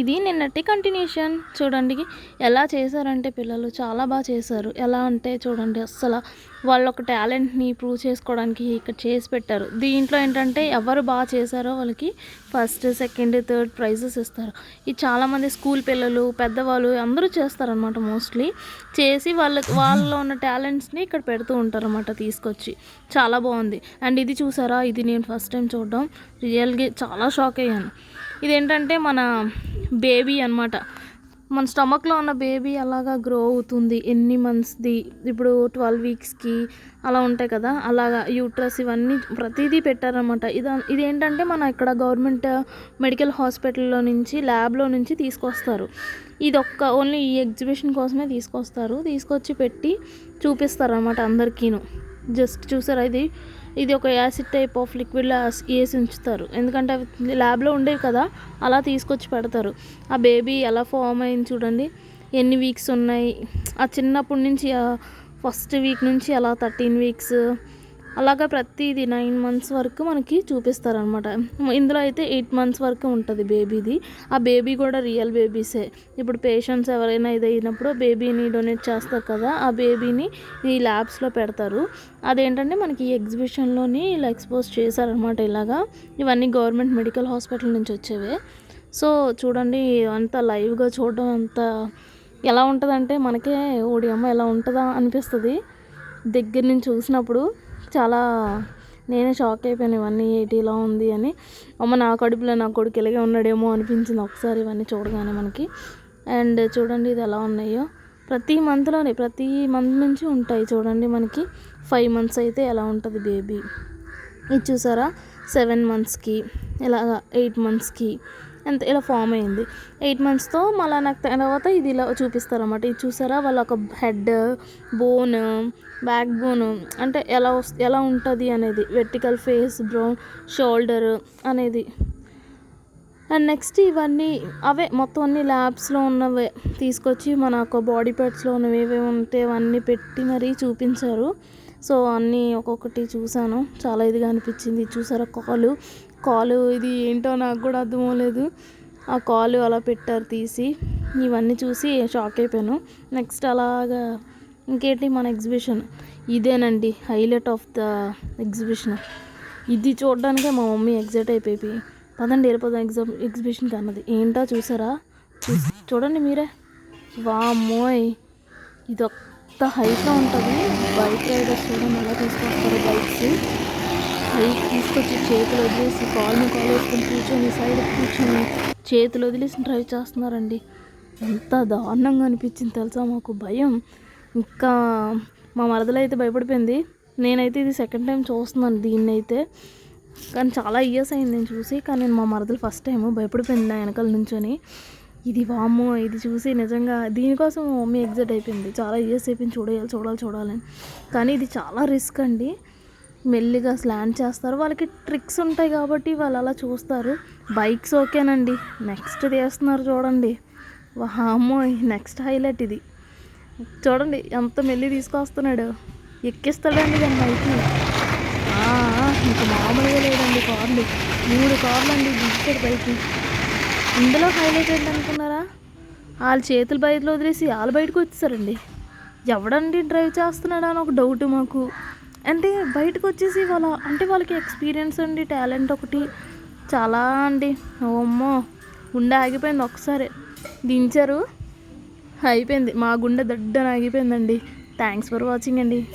ఇది నిన్నటి కంటిన్యూషన్ చూడండి ఎలా చేశారంటే పిల్లలు చాలా బాగా చేశారు. ఎలా అంటే చూడండి అస్సలు వాళ్ళ ఒక టాలెంట్ని ప్రూవ్ చేసుకోవడానికి ఇక్కడ చేసి పెట్టారు. దీంట్లో ఏంటంటే ఎవరు బాగా చేశారో వాళ్ళకి ఫస్ట్ సెకండ్ థర్డ్ ప్రైజెస్ ఇస్తారు. ఇది చాలామంది స్కూల్ పిల్లలు పెద్దవాళ్ళు అందరూ చేస్తారనమాట మోస్ట్లీ చేసి వాళ్ళకి వాళ్ళలో ఉన్న టాలెంట్స్ని ఇక్కడ పెడుతూ ఉంటారనమాట తీసుకొచ్చి. చాలా బాగుంది. అండ్ ఇది చూసారా? ఇది నేను ఫస్ట్ టైం చూడడం. రియల్గా చాలా షాక్ అయ్యాను. ఇదేంటంటే మన బేబీ అనమాట మన స్టమక్లో ఉన్న బేబీ అలాగా గ్రో అవుతుంది ఎన్ని మంత్స్ది ఇప్పుడు ట్వెల్వ్ వీక్స్కి అలా ఉంటాయి కదా అలాగా యూట్రస్ ఇవన్నీ ప్రతిదీ పెట్టారనమాట ఇది ఇదేంటంటే మన ఇక్కడ గవర్నమెంట్ మెడికల్ హాస్పిటల్లో నుంచి ల్యాబ్లో నుంచి తీసుకొస్తారు. ఇది ఒక్క ఓన్లీ ఈ ఎగ్జిబిషన్ కోసమే తీసుకొస్తారు. తీసుకొచ్చి పెట్టి చూపిస్తారు అనమాట అందరికీను. జస్ట్ చూసారా ఇది? ఇది ఒక యాసిడ్ టైప్ ఆఫ్ లిక్విడ్లో వేసి ఉంచుతారు. ఎందుకంటే అవి ల్యాబ్లో ఉండేవి కదా అలా తీసుకొచ్చి పెడతారు. ఆ బేబీ ఎలా ఫామ్ అయింది చూడండి. ఎన్ని వీక్స్ ఉన్నాయి? ఆ చిన్నప్పటి నుంచి ఫస్ట్ వీక్ నుంచి అలా థర్టీన్ వీక్స్ అలాగా ప్రతిది నైన్ మంత్స్ వరకు మనకి చూపిస్తారనమాట ఇందులో అయితే ఎయిట్ మంత్స్ వరకు ఉంటుంది బేబీది. ఆ బేబీ కూడా రియల్ బేబీసే. ఇప్పుడు పేషెంట్స్ ఎవరైనా ఇది అయినప్పుడు బేబీని డొనేట్ చేస్తారు కదా ఆ బేబీని ఈ ల్యాబ్స్లో పెడతారు. అదేంటంటే మనకి ఈ ఎగ్జిబిషన్లోని ఇలా ఎక్స్పోజ్ చేశారనమాట ఇలాగా. ఇవన్నీ గవర్నమెంట్ మెడికల్ హాస్పిటల్ నుంచి వచ్చేవే. సో చూడండి అంత లైవ్గా చూడడం అంత ఎలా ఉంటుందంటే మనకే ఓడి అమ్మ ఎలా ఉంటుందా అనిపిస్తుంది. దగ్గర నుంచి చూసినప్పుడు చాలా నేనే షాక్ అయిపోయాను ఇవన్నీ ఏంటి ఇలా ఉంది అని. అమ్మ నా కడుపులో నా కొడుకు ఇలాగే ఉన్నాడేమో అనిపించింది ఒకసారి ఇవన్నీ చూడగానే మనకి. అండ్ చూడండి ఇది ఎలా ఉన్నాయో. ప్రతి మంత్లోనే ప్రతి మంత్ నుంచి ఉంటాయి చూడండి మనకి. ఫైవ్ మంత్స్ అయితే ఎలా ఉంటుంది బేబీ. ఇది చూసారా? సెవెన్ మంత్స్కి ఇలాగ ఎయిట్ మంత్స్కి. అంత ఇలా ఫామ్ అయింది. ఎయిట్ మంత్స్తో మళ్ళీ నాకు తర్వాత ఇది ఇలా చూపిస్తారన్నమాట. ఇది చూసారా? వాళ్ళ ఒక హెడ్ బోన్ బ్యాక్ బోన్ అంటే ఎలా వస్తు ఎలా ఉంటుంది అనేది. వెర్టికల్ ఫేస్ బ్రౌన్ షోల్డర్ అనేది. అండ్ నెక్స్ట్ ఇవన్నీ అవే మొత్తం అన్ని ల్యాబ్స్లో ఉన్నవే. తీసుకొచ్చి మన ఒక బాడీ పార్ట్స్లో ఉన్నవి ఏవేవి ఉంటే అవన్నీ పెట్టి మరీ చూపించారు. సో అన్నీ ఒక్కొక్కటి చూశాను చాలా ఇదిగా అనిపించింది. చూసారా కాలు? కాలు ఇది ఏంటో నాకు కూడా అర్థం ఆ కాలు అలా పెట్టారు తీసి. ఇవన్నీ చూసి షాక్ అయిపోయాను. నెక్స్ట్ అలాగా ఇంకేంటి మన ఎగ్జిబిషన్? ఇదేనండి హైలైట్ ఆఫ్ ద ఎగ్జిబిషన్. ఇది చూడడానికే మా మమ్మీ ఎగ్జైట్ అయిపోయి పదండి వెళ్ళిపోదాం ఎగ్జామ్ ఎగ్జిబిషన్కి అన్నది. ఏంటో చూసారా? చూడండి మీరే. వామ్మోయ్! ఇది ఒక్క హైట్లో ఉంటుంది. బైక్ రైడర్స్ చూడండి ఎలా తీసుకొస్తారు బైక్స్. బైక్ తీసుకొచ్చి చేతులు వదిలేసి కాలు కాలు వేసుకొని కూర్చొని సైడ్ కూర్చొని చేతులు వదిలేసి డ్రైవ్ చేస్తున్నారండి. ఎంత దారుణంగా అనిపించింది తెలుసా మాకు? భయం. ఇంకా మా మరదలు అయితే భయపడిపోయింది. నేనైతే ఇది సెకండ్ టైం చూస్తున్నాను దీన్ని అయితే కానీ చాలా ఇయర్స్ అయింది నేను చూసి కానీ నేను మా మరదలు ఫస్ట్ టైం భయపడిపోయింది నా వెనకాల నుంచొని. ఇది వామ్మో ఇది చూసి నిజంగా దీనికోసం మమ్మీ ఎగ్జైట్ అయిపోయింది. చాలా ఇయర్స్ అయిపోయింది చూడాలి చూడాలి చూడాలని కానీ ఇది చాలా రిస్క్ అండి. మెల్లిగా స్లాండ్ చేస్తారు. వాళ్ళకి ట్రిక్స్ ఉంటాయి కాబట్టి వాళ్ళు అలా చూస్తారు. బైక్స్ ఓకేనండి. నెక్స్ట్ తీస్తున్నారు చూడండి. వామో నెక్స్ట్ హైలైట్ ఇది. చూడండి ఎంత మెల్లి తీసుకొస్తున్నాడు. ఎక్కిస్తాడండి దాని బైక్ ఇంకా మామూలుగా లేదండి కార్లు. మూడు కార్లు అండి దిగుతాడు బైక్ ఇందులో హైలైట్ ఏంటి అనుకున్నారా వాళ్ళ చేతులు బయటలో వదిలేసి వాళ్ళు బయటకు వచ్చేసారండి. ఎవడండి డ్రైవ్ చేస్తున్నాడా అని ఒక డౌట్ మాకు. అంటే బయటకు వచ్చేసి వాళ్ళ అంటే వాళ్ళకి ఎక్స్పీరియన్స్ అండి టాలెంట్ ఒకటి. చాలా అండి. ఓమ్మో గుండె ఆగిపోయింది ఒకసారి దించారు. అయిపోయింది. మా గుండె దడ్డన ఆగిపోయిందండి. థ్యాంక్స్ ఫర్ వాచింగ్ అండి.